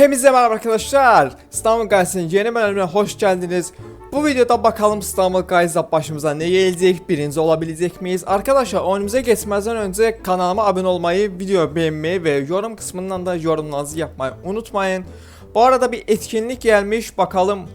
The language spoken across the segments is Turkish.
Hepinize merhaba arkadaşlar. İstanbul Guys'ın yeni bölümüne hoş geldiniz. Bu videoda bakalım İstanbul Guys'da başımıza ne gelecek, birinci olabilecek miyiz? Arkadaşlar oyunumuza geçmeden önce kanalıma abone olmayı, video beğenmeyi ve yorum kısmından da yorumlarınızı yapmayı unutmayın. Bu arada bir etkinlik gelmiş. Bakalım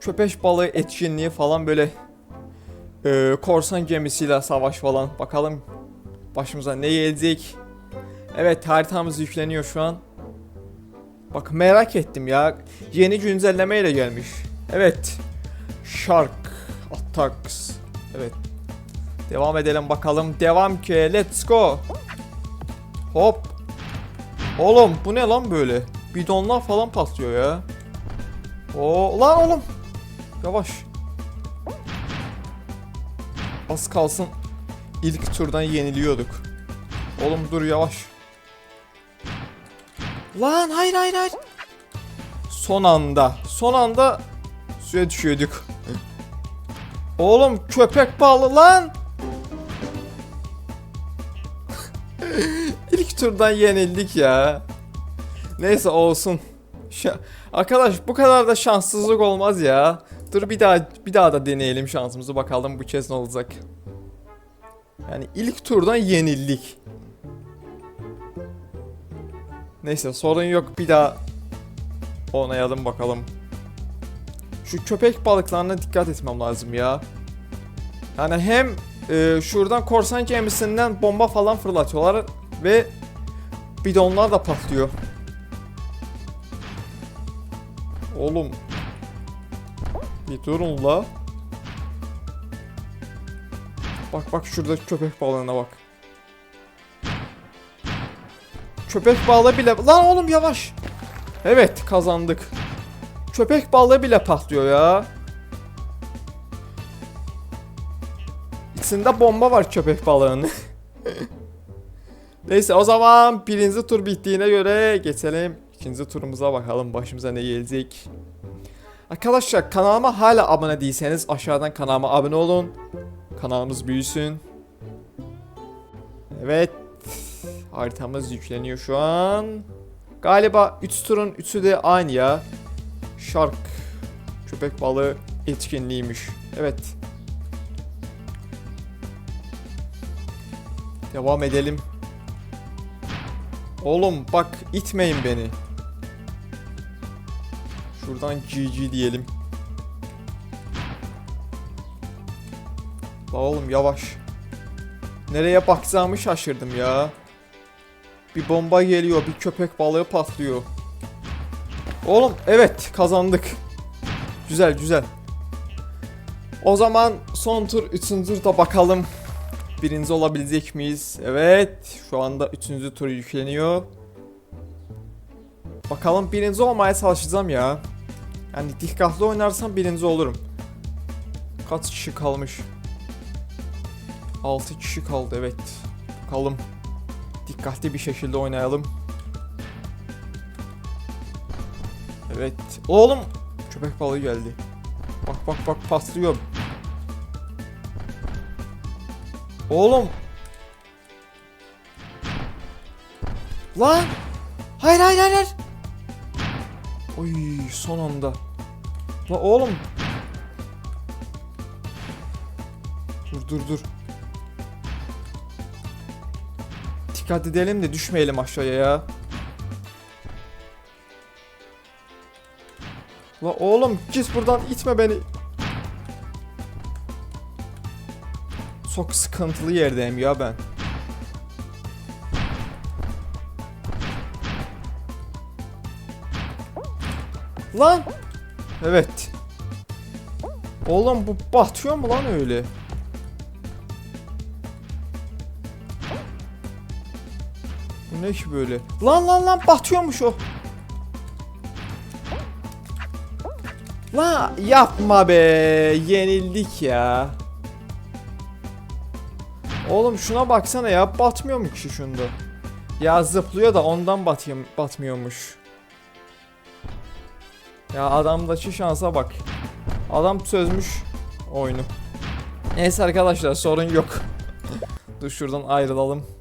köpek balığı etkinliği falan böyle e, korsan gemisiyle savaş falan. Bakalım başımıza ne gelecek. Evet haritamız yükleniyor şu an. Bak merak ettim ya. Yeni güncellemeyle gelmiş. Evet. Shark Attacks. Evet. Devam edelim bakalım. Devam ki. Let's go. Hop. Oğlum bu ne lan böyle? Bidonlar falan patlıyor ya. Oo lan oğlum. Yavaş. Az kalsın ilk turdan yeniliyorduk. Oğlum dur yavaş. Lan hayır hayır hayır. Son anda. Son anda suya düşüyorduk. Oğlum köpek balı lan. İlk turdan yenildik ya. Neyse olsun. Şa- Arkadaş bu kadar da şanssızlık olmaz ya. Dur bir daha bir daha da deneyelim şansımızı bakalım bu kez ne olacak. Yani ilk turdan yenildik. Neyse sorun yok bir daha oynayalım bakalım. Şu köpek balıklarına dikkat etmem lazım ya. Yani hem e, şuradan korsan gemisinden bomba falan fırlatıyorlar ve bidonlar da patlıyor. Oğlum. Bir durun la. Bak bak şurada köpek balığına bak. Köpek balığı bile... Lan oğlum yavaş. Evet kazandık. Köpek balığı bile patlıyor ya. İçinde bomba var köpek balığının. Neyse o zaman birinci tur bittiğine göre geçelim. ikinci turumuza bakalım başımıza ne gelecek. Arkadaşlar kanalıma hala abone değilseniz aşağıdan kanalıma abone olun. Kanalımız büyüsün. Evet. Haritamız yükleniyor şu an. Galiba 3 turun 3'ü de aynı ya. Shark köpek balığı etkinliğiymiş. Evet. Devam edelim. Oğlum bak itmeyin beni. Şuradan GG diyelim. La oğlum yavaş. Nereye bakacağımı şaşırdım ya. Bir bomba geliyor, bir köpek balığı patlıyor. Oğlum evet kazandık. Güzel güzel. O zaman son tur, üçüncü turda bakalım. Birinci olabilecek miyiz? Evet. Şu anda üçüncü tur yükleniyor. Bakalım birinci olmaya çalışacağım ya. Yani dikkatli oynarsam birinci olurum. Kaç kişi kalmış? 6 kişi kaldı evet. Bakalım. Dikkatli bir şekilde oynayalım. Evet. Oğlum. Köpek balığı geldi. Bak bak bak patlıyor. Oğlum. Lan. Hayır hayır. hayır. Oy son anda. La oğlum. Dur dur dur. Dikkat edelim de düşmeyelim aşağıya ya. La oğlum git buradan itme beni. Çok sıkıntılı yerdeyim ya ben. Lan! Evet. Oğlum bu batıyor mu lan öyle? Bu ne ki böyle? Lan lan lan batıyormuş o. La yapma be. Yenildik ya. Oğlum şuna baksana ya batmıyor mu ki şunda? Ya zıplıyor da ondan batıyor, batmıyormuş. Ya adamdaki şansa bak. Adam çözmüş oyunu. Neyse arkadaşlar sorun yok. Dur şuradan ayrılalım.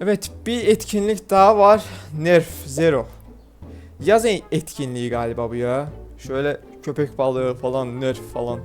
Evet bir etkinlik daha var. Nerf Zero. Yaz etkinliği galiba bu ya. Şöyle köpek balığı falan, nerf falan.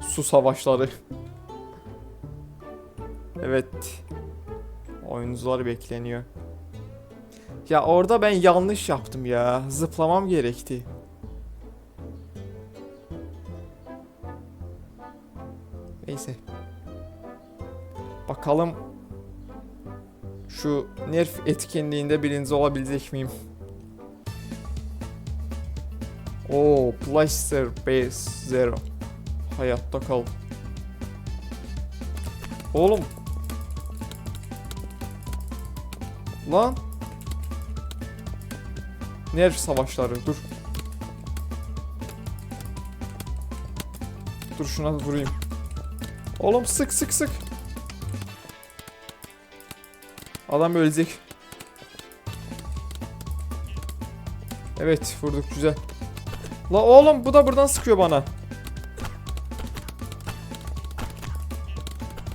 Su savaşları. Evet. Oyuncular bekleniyor. Ya orada ben yanlış yaptım ya. Zıplamam gerekti. Neyse. Bakalım şu nerf etkinliğinde birinci olabilecek miyim? Oo, Blaster Base Zero. Hayatta kal. Oğlum. Lan. Nerf savaşları dur. Dur şuna vurayım. Oğlum sık sık sık. Adam ölecek. Evet vurduk güzel. La oğlum bu da buradan sıkıyor bana.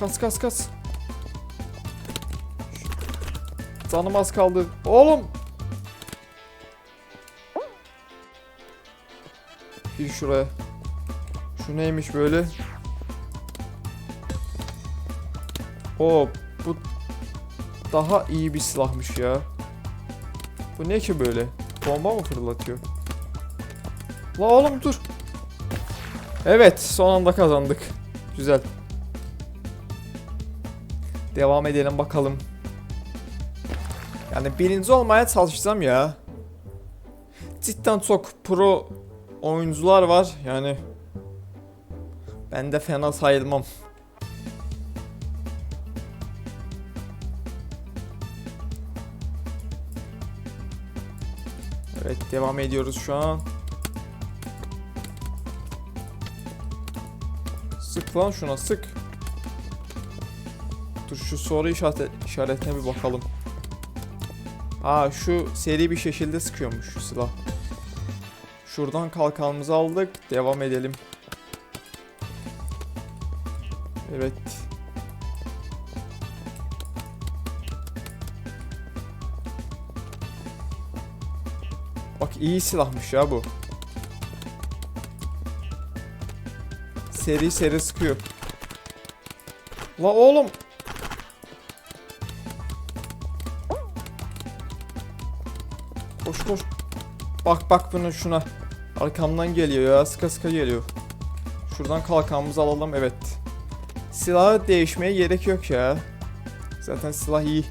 Kas kas kas. Canım az kaldı. Oğlum. Gir şuraya. Şu neymiş böyle? O bu daha iyi bir silahmış ya. Bu ne ki böyle? Bomba mı fırlatıyor? La oğlum dur. Evet son anda kazandık. Güzel. Devam edelim bakalım. Yani birinci olmaya çalışacağım ya. Cidden çok pro oyuncular var yani. Ben de fena sayılmam. Evet devam ediyoruz şu an. Sık lan şuna sık. Dur şu soru işaret işaretine bir bakalım. Aa şu seri bir şekilde sıkıyormuş silah. Şuradan kalkanımızı aldık. Devam edelim. Bak iyi silahmış ya bu. Seri seri sıkıyor. La oğlum. Koş koş. Bak bak bunu şuna. Arkamdan geliyor ya. Sıka sıka geliyor. Şuradan kalkanımızı alalım. Evet. Silahı değişmeye gerek yok ya. Zaten silah iyi.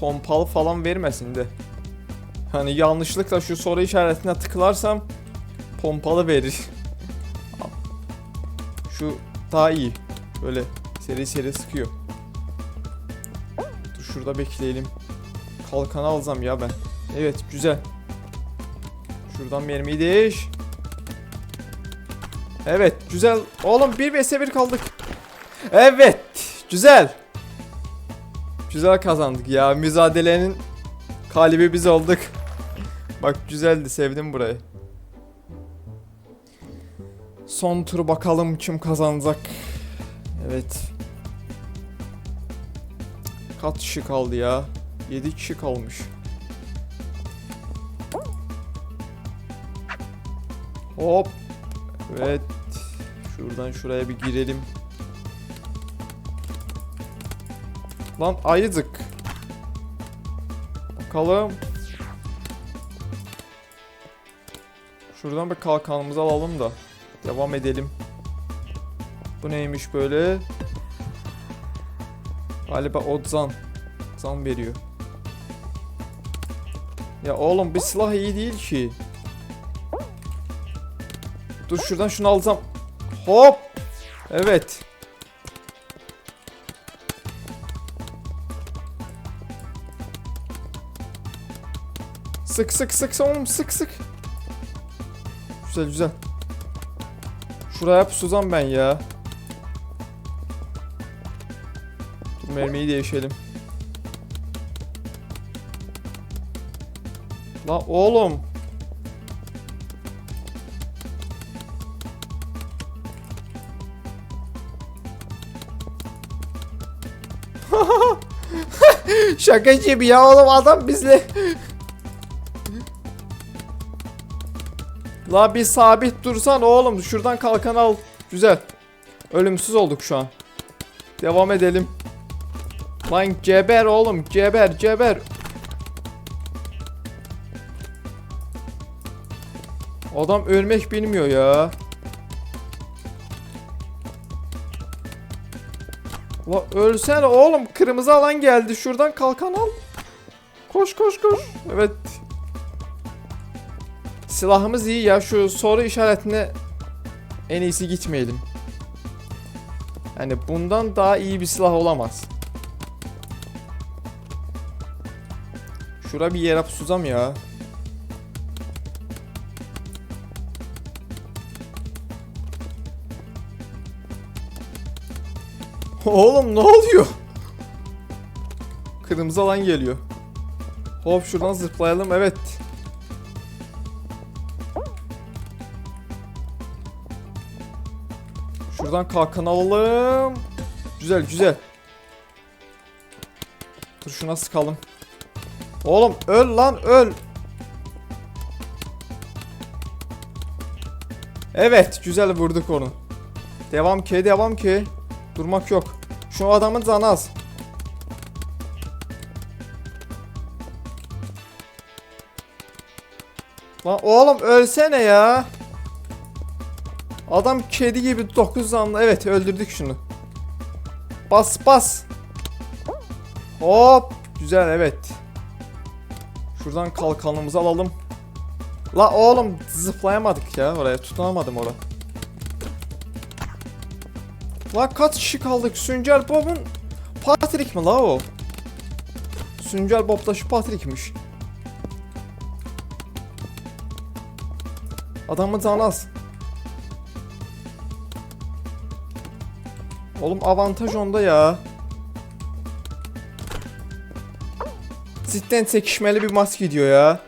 Pompalı falan vermesin de. Hani yanlışlıkla şu soru işaretine tıklarsam pompalı verir. Şu daha iyi. Böyle seri seri sıkıyor. Dur şurada bekleyelim. Kalkanı alacağım ya ben. Evet güzel. Şuradan mermiyi değiş. Evet güzel. Oğlum 1 vs 1 kaldık. Evet güzel. Güzel kazandık ya. Mücadelenin kalibi biz olduk. Bak güzeldi sevdim burayı. Son turu bakalım kim kazanacak. Evet. Kaç kişi kaldı ya? 7 kişi kalmış. Hop. Evet. Şuradan şuraya bir girelim. Lan ayıcık. Bakalım. Şuradan bir kalkanımızı alalım da. Devam edelim. Bu neymiş böyle? Galiba odzan. Zan veriyor. Ya oğlum bir silah iyi değil ki. Dur şuradan şunu alacağım. Hop. Evet. Sık sık sık oğlum sık sık. Güzel güzel. Şuraya pusacağım ben ya. Dur mermiyi değişelim. La oğlum. Şaka gibi ya oğlum adam bizle. La bir sabit dursan oğlum şuradan kalkan al. Güzel. Ölümsüz olduk şu an. Devam edelim. Lan geber oğlum geber geber. Adam ölmek bilmiyor ya. La ölsene oğlum kırmızı alan geldi şuradan kalkan al. Koş koş koş. Evet. Silahımız iyi ya şu soru işaretine en iyisi gitmeyelim. Yani bundan daha iyi bir silah olamaz. Şura bir yere pusacağım ya. Oğlum ne oluyor? Kırmızı alan geliyor. Hop şuradan zıplayalım evet. Şuradan kalkan alalım. Güzel güzel. Dur şuna sıkalım. Oğlum öl lan öl. Evet güzel vurduk onu. Devam ki devam ki. Durmak yok. Şu adamın canı az. Lan oğlum ölsene ya. Adam kedi gibi 9 canlı. Evet öldürdük şunu. Bas bas. Hop. Güzel evet. Şuradan kalkanımızı alalım. La oğlum zıplayamadık ya oraya. Tutunamadım oraya. La kaç kişi kaldık? Sünger Bob'un Patrick mi la o? Sünger Bob da şu Patrick'miş. Adamın canı az. Oğlum avantaj onda ya. Cidden çekişmeli bir maç gidiyor ya.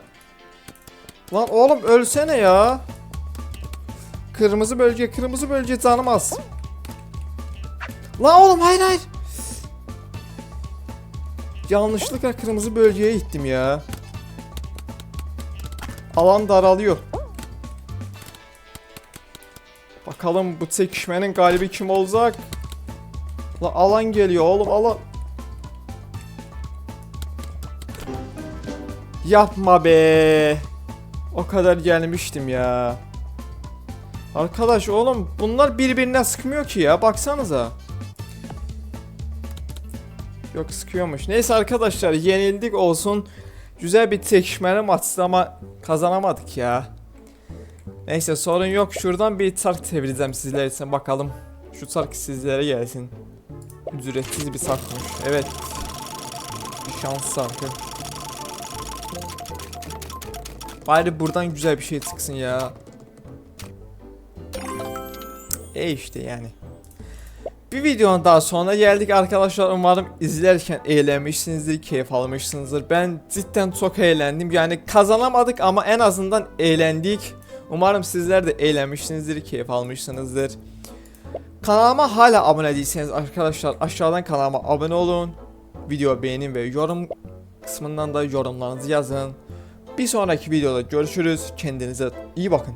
Lan oğlum ölsene ya. Kırmızı bölge, kırmızı bölge canım az. Lan oğlum hayır hayır. Yanlışlıkla kırmızı bölgeye gittim ya. Alan daralıyor. Bakalım bu çekişmenin galibi kim olacak? La alan geliyor oğlum alan. Yapma be. O kadar gelmiştim ya. Arkadaş oğlum bunlar birbirine sıkmıyor ki ya baksanıza. Yok sıkıyormuş. Neyse arkadaşlar yenildik olsun. Güzel bir çekişmeli maçtı ama kazanamadık ya. Neyse sorun yok. Şuradan bir çark çevireceğim sizler için bakalım. Şu çark sizlere gelsin. Ücretsiz bir çarkmış. Evet. Şans çarkı. Bari buradan güzel bir şey çıksın ya. E işte yani. Bir videonun daha sonuna geldik arkadaşlar. Umarım izlerken eğlenmişsinizdir, keyif almışsınızdır. Ben cidden çok eğlendim. Yani kazanamadık ama en azından eğlendik. Umarım sizler de eğlenmişsinizdir, keyif almışsınızdır. Kanalıma hala abone değilseniz arkadaşlar aşağıdan kanalıma abone olun. Video beğenin ve yorum kısmından da yorumlarınızı yazın. Bir sonraki videoda görüşürüz. Kendinize iyi bakın.